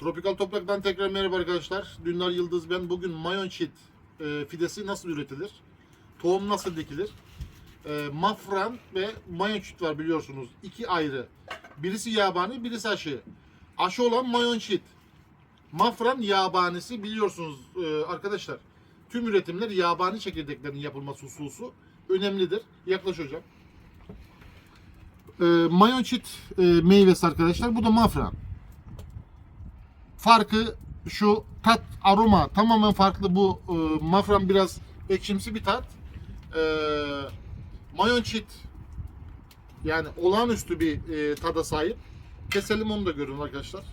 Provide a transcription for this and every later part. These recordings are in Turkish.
Tropikal Toprak'tan tekrar merhaba arkadaşlar. Dündar Yıldız ben. Bugün mayon çit e, fidesi nasıl üretilir? Tohum nasıl dikilir? E, mafran ve mayon çit var biliyorsunuz. İki ayrı. Birisi yabani, birisi aşı. Aşı olan mayon çit. Mafran yabanisi biliyorsunuz e, arkadaşlar. Tüm üretimler yabani çekirdeklerin yapılması hususu önemlidir. Yaklaş hocam. E, mayon çit e, meyvesi arkadaşlar. Bu da mafran farkı şu tat aroma tamamen farklı. Bu e, mafran biraz ekşimsi bir tat. E, mayon çit yani olağanüstü bir e, tada sahip. Keselim onu da görün arkadaşlar.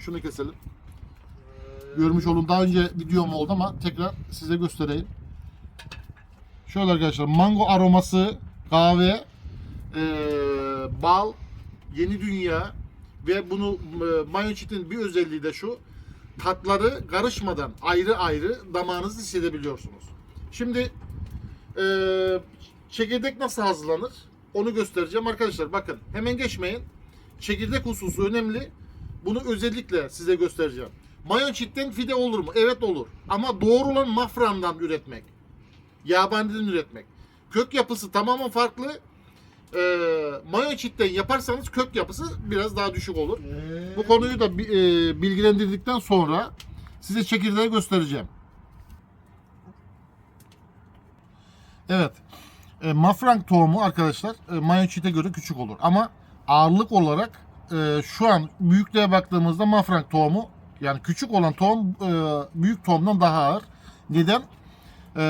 Şunu keselim. Görmüş olun daha önce videom oldu ama tekrar size göstereyim. Şöyle arkadaşlar mango aroması kahve e, bal yeni dünya ve bunu e, mayonetin bir özelliği de şu. Tatları karışmadan ayrı ayrı damağınızı hissedebiliyorsunuz. Şimdi e, çekirdek nasıl hazırlanır? Onu göstereceğim arkadaşlar. Bakın hemen geçmeyin. Çekirdek hususu önemli. Bunu özellikle size göstereceğim. Mayon fide olur mu? Evet olur. Ama doğru olan mafrandan üretmek. Yabaniden üretmek. Kök yapısı tamamen farklı e, mayo çitten yaparsanız kök yapısı biraz daha düşük olur. Bu konuyu da bi- e, bilgilendirdikten sonra size çekirdeği göstereceğim. Evet. E, mafrank tohumu arkadaşlar e, mayo çite göre küçük olur. Ama ağırlık olarak e, şu an büyüklüğe baktığımızda mafrank tohumu yani küçük olan tohum e, büyük tohumdan daha ağır. Neden? E,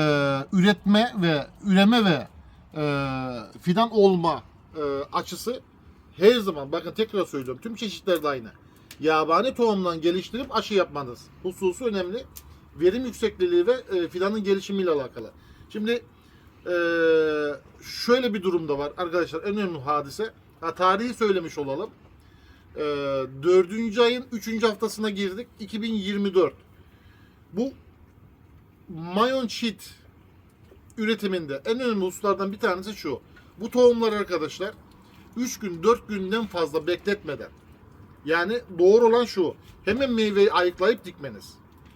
üretme ve üreme ve e, fidan olma e, açısı her zaman bakın tekrar söylüyorum tüm çeşitlerde aynı. Yabani tohumdan geliştirip aşı yapmanız hususu önemli. Verim yüksekliği ve e, fidanın gelişimiyle alakalı. Şimdi e, şöyle bir durumda var arkadaşlar en önemli hadise. Ha, tarihi söylemiş olalım. E, 4. ayın 3. haftasına girdik. 2024. Bu mayon cheat üretiminde en önemli hususlardan bir tanesi şu. Bu tohumlar arkadaşlar 3 gün 4 günden fazla bekletmeden yani doğru olan şu. Hemen meyveyi ayıklayıp dikmeniz.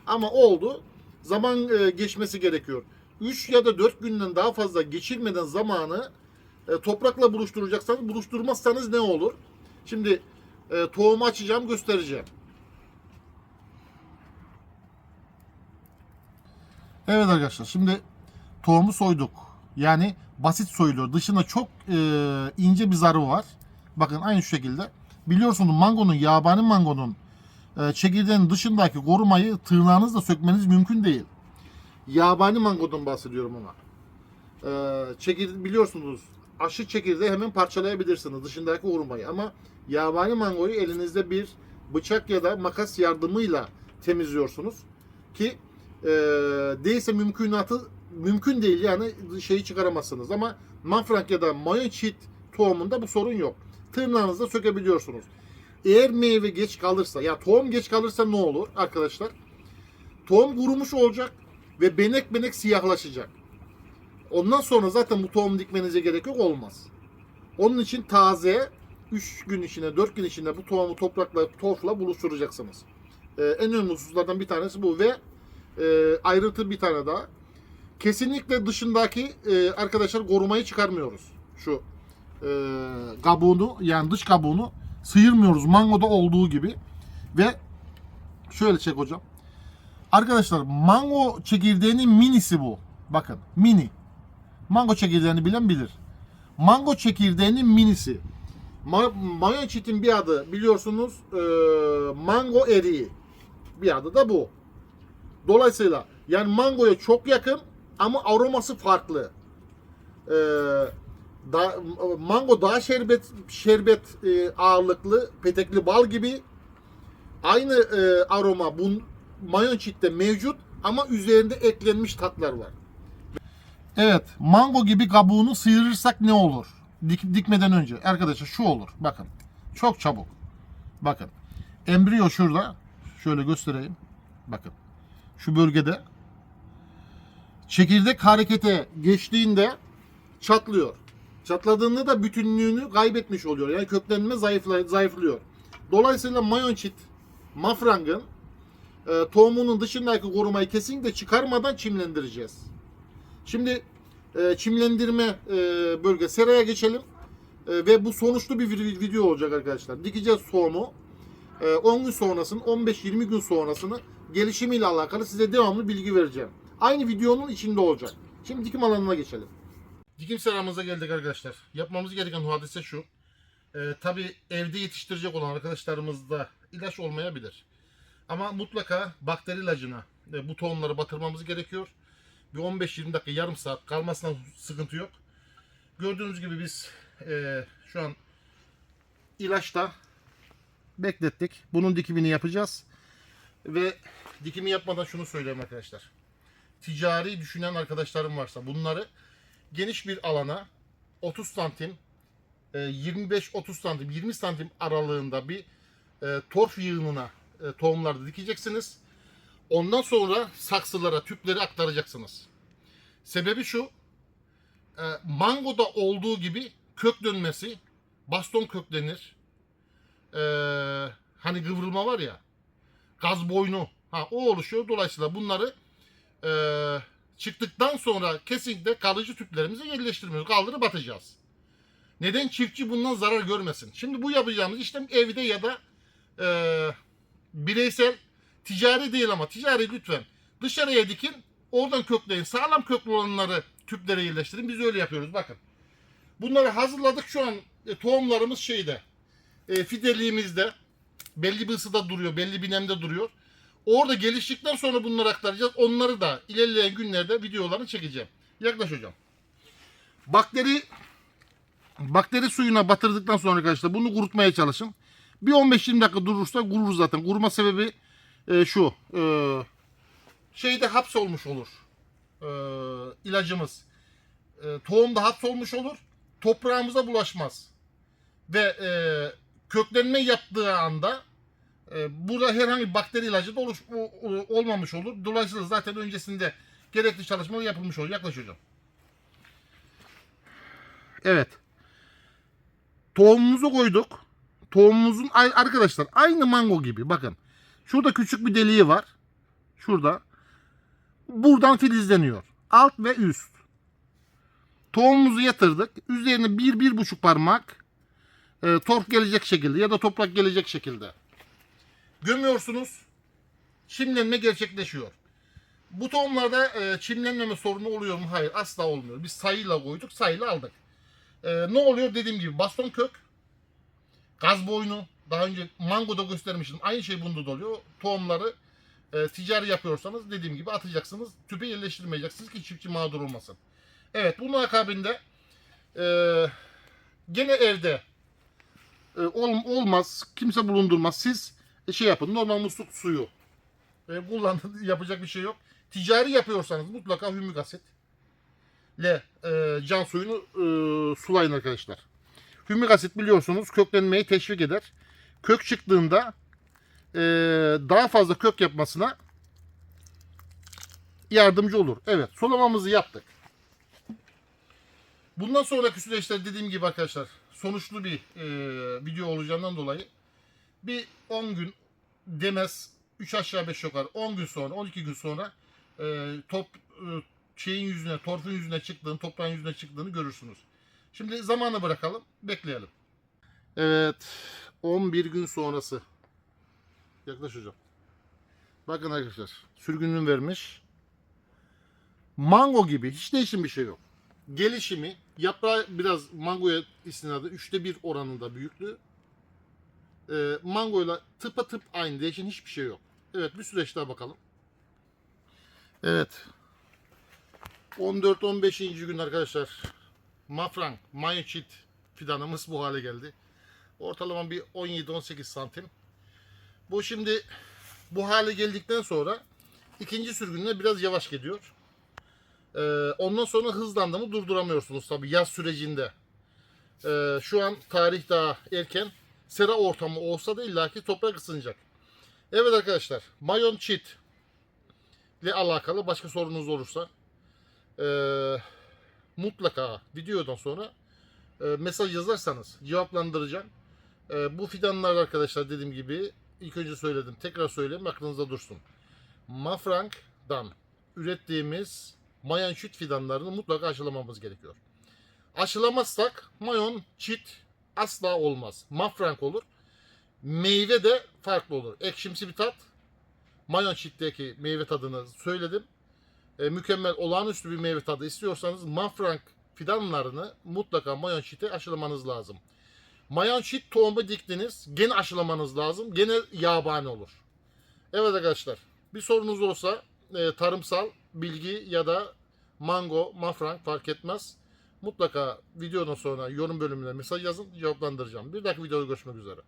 Ama oldu. Zaman e, geçmesi gerekiyor. 3 ya da 4 günden daha fazla geçirmeden zamanı e, toprakla buluşturacaksanız buluşturmazsanız ne olur? Şimdi e, tohumu açacağım göstereceğim. Evet arkadaşlar şimdi tohumu soyduk. Yani basit soyuluyor. Dışında çok e, ince bir zarı var. Bakın aynı şu şekilde. Biliyorsunuz mangonun, yabani mangonun e, çekirdeğinin dışındaki korumayı tırnağınızla sökmeniz mümkün değil. Yabani mangodan bahsediyorum ama. E, çekirde, biliyorsunuz aşı çekirdeği hemen parçalayabilirsiniz dışındaki korumayı ama yabani mangoyu elinizde bir bıçak ya da makas yardımıyla temizliyorsunuz ki e, değilse mümkünatı mümkün değil yani şeyi çıkaramazsınız ama mafrank ya da mayon çit tohumunda bu sorun yok. Tırnağınızla sökebiliyorsunuz. Eğer meyve geç kalırsa ya tohum geç kalırsa ne olur arkadaşlar? Tohum kurumuş olacak ve benek benek siyahlaşacak. Ondan sonra zaten bu tohum dikmenize gerek yok olmaz. Onun için taze 3 gün içinde 4 gün içinde bu tohumu toprakla torfla buluşturacaksınız. Ee, en önemli hususlardan bir tanesi bu ve e, ayrıntı bir tane daha. Kesinlikle dışındaki e, arkadaşlar korumayı çıkarmıyoruz. Şu e, kabuğunu yani dış kabuğunu sıyırmıyoruz mangoda olduğu gibi. Ve şöyle çek hocam. Arkadaşlar mango çekirdeğinin minisi bu. Bakın mini. Mango çekirdeğini bilen bilir. Mango çekirdeğinin minisi. Ma- çitin bir adı biliyorsunuz e, mango eriği. Bir adı da bu. Dolayısıyla yani mangoya çok yakın ama aroması farklı. Ee, da, mango daha şerbet şerbet e, ağırlıklı, petekli bal gibi. Aynı e, aroma bu mayon çitte mevcut ama üzerinde eklenmiş tatlar var. Evet, mango gibi kabuğunu sıyırırsak ne olur? Dik, dikmeden önce arkadaşlar şu olur. Bakın. Çok çabuk. Bakın. Embriyo şurada. Şöyle göstereyim. Bakın. Şu bölgede çekirdek harekete geçtiğinde çatlıyor. Çatladığında da bütünlüğünü kaybetmiş oluyor. Yani köklenme zayıflıyor. Dolayısıyla mayon çit mafrangın e, tohumunun dışındaki korumayı kesinlikle çıkarmadan çimlendireceğiz. Şimdi e, çimlendirme e, bölge seraya geçelim. E, ve bu sonuçlu bir vid- video olacak arkadaşlar. Dikeceğiz tohumu. E, 10 gün sonrasını, 15-20 gün sonrasını gelişimiyle alakalı size devamlı bilgi vereceğim. Aynı videonun içinde olacak. Şimdi dikim alanına geçelim. Dikim seramıza geldik arkadaşlar. Yapmamız gereken hadise şu. Ee, Tabi evde yetiştirecek olan arkadaşlarımızda ilaç olmayabilir. Ama mutlaka bakteri ilacına e, bu tohumları batırmamız gerekiyor. Bir 15-20 dakika yarım saat kalmasına sıkıntı yok. Gördüğünüz gibi biz e, şu an ilaçta beklettik. Bunun dikimini yapacağız. Ve dikimi yapmadan şunu söyleyeyim arkadaşlar. Ticari düşünen arkadaşlarım varsa bunları geniş bir alana 30 santim e, 25-30 santim 20 santim aralığında bir e, torf yığınına e, tohumları dikeceksiniz. Ondan sonra saksılara, tüpleri aktaracaksınız. Sebebi şu. e, mangoda olduğu gibi kök dönmesi, baston köklenir. E, hani kıvrılma var ya, gaz boynu. Ha, o oluşuyor. Dolayısıyla bunları e, çıktıktan sonra kesinlikle kalıcı tüplerimize yerleştirmiyoruz. Kaldırıp atacağız. Neden çiftçi bundan zarar görmesin? Şimdi bu yapacağımız işlem evde ya da e, bireysel ticari değil ama ticari lütfen dışarıya dikin oradan kökleyin. Sağlam köklü olanları tüplere yerleştirin. Biz öyle yapıyoruz bakın. Bunları hazırladık şu an e, tohumlarımız şeyde e, fideliğimizde belli bir ısıda duruyor belli bir nemde duruyor. Orada geliştikten sonra bunları aktaracağız. Onları da ilerleyen günlerde videolarını çekeceğim. Yaklaş hocam. Bakteri bakteri suyuna batırdıktan sonra arkadaşlar bunu kurutmaya çalışın. Bir 15-20 dakika durursa kurur zaten. Kuruma sebebi e, şu. E, şeyde hapsolmuş olur. E, ilacımız. E, tohumda hapsolmuş olur. Toprağımıza bulaşmaz. Ve e, köklenme yaptığı anda burada herhangi bir bakteri ilacı da oluş, olmamış olur. Dolayısıyla zaten öncesinde gerekli çalışmalar yapılmış olur. Yaklaş. Evet. Tohumumuzu koyduk. Tohumumuzun arkadaşlar aynı mango gibi bakın. Şurada küçük bir deliği var. Şurada. Buradan filizleniyor. Alt ve üst. Tohumumuzu yatırdık. Üzerine bir, bir buçuk parmak e, torf gelecek şekilde ya da toprak gelecek şekilde gömüyorsunuz. Çimlenme gerçekleşiyor. Bu tohumlarda e, çimlenmeme sorunu oluyor mu? Hayır asla olmuyor. Biz sayıyla koyduk sayıyla aldık. E, ne oluyor dediğim gibi baston kök, gaz boynu, daha önce mangoda göstermiştim. Aynı şey bunda da oluyor. Tohumları e, ticari yapıyorsanız dediğim gibi atacaksınız. Tüpe yerleştirmeyeceksiniz ki çiftçi mağdur olmasın. Evet bunun akabinde e, gene evde e, ol- olmaz. Kimse bulundurmaz. Siz şey yapın. Normal musluk suyu. E, kullandığınız yapacak bir şey yok. Ticari yapıyorsanız mutlaka hümik ile e, can suyunu e, sulayın arkadaşlar. Hümik biliyorsunuz köklenmeyi teşvik eder. Kök çıktığında e, daha fazla kök yapmasına yardımcı olur. Evet sulamamızı yaptık. Bundan sonraki süreçler dediğim gibi arkadaşlar sonuçlu bir e, video olacağından dolayı bir 10 gün demez 3 aşağı 5 yukarı 10 gün sonra 12 gün sonra e, top e, şeyin yüzüne torfun yüzüne çıktığını toprağın yüzüne çıktığını görürsünüz. Şimdi zamanı bırakalım bekleyelim. Evet 11 gün sonrası yaklaş. Bakın arkadaşlar sürgününü vermiş. Mango gibi hiç değişim bir şey yok. Gelişimi yaprağı biraz mangoya istinadı üçte bir oranında büyüklüğü. Ee, mangoyla tıpa tıp aynı değişen hiçbir şey yok. Evet bir süreç daha bakalım. Evet. 14-15. gün arkadaşlar Mafran, Mayochit fidanımız bu hale geldi. Ortalama bir 17-18 santim. Bu şimdi bu hale geldikten sonra ikinci sürgünle biraz yavaş gidiyor. Ee, ondan sonra hızlandı mı durduramıyorsunuz tabi yaz sürecinde. Ee, şu an tarih daha erken. Sera ortamı olsa da illaki toprak ısınacak. Evet arkadaşlar mayon cheat ile alakalı başka sorunuz olursa ee, mutlaka videodan sonra e, mesaj yazarsanız cevaplandıracağım. E, bu fidanlar arkadaşlar dediğim gibi ilk önce söyledim. Tekrar söyleyeyim aklınızda dursun. Mafrank'dan ürettiğimiz mayon çit fidanlarını mutlaka aşılamamız gerekiyor. Aşılamazsak mayon çit asla olmaz. Mafrank olur. Meyve de farklı olur. Ekşimsi bir tat. Mayon çitteki meyve tadını söyledim. E, mükemmel olağanüstü bir meyve tadı istiyorsanız Mafrank fidanlarını mutlaka mayon çite aşılamanız lazım. Mayon çit tohumu diktiniz. Gene aşılamanız lazım. Gene yabani olur. Evet arkadaşlar. Bir sorunuz olsa e, tarımsal bilgi ya da mango, mafrank fark etmez. Mutlaka videodan sonra yorum bölümüne mesaj yazın cevaplandıracağım. Bir dahaki videoda görüşmek üzere.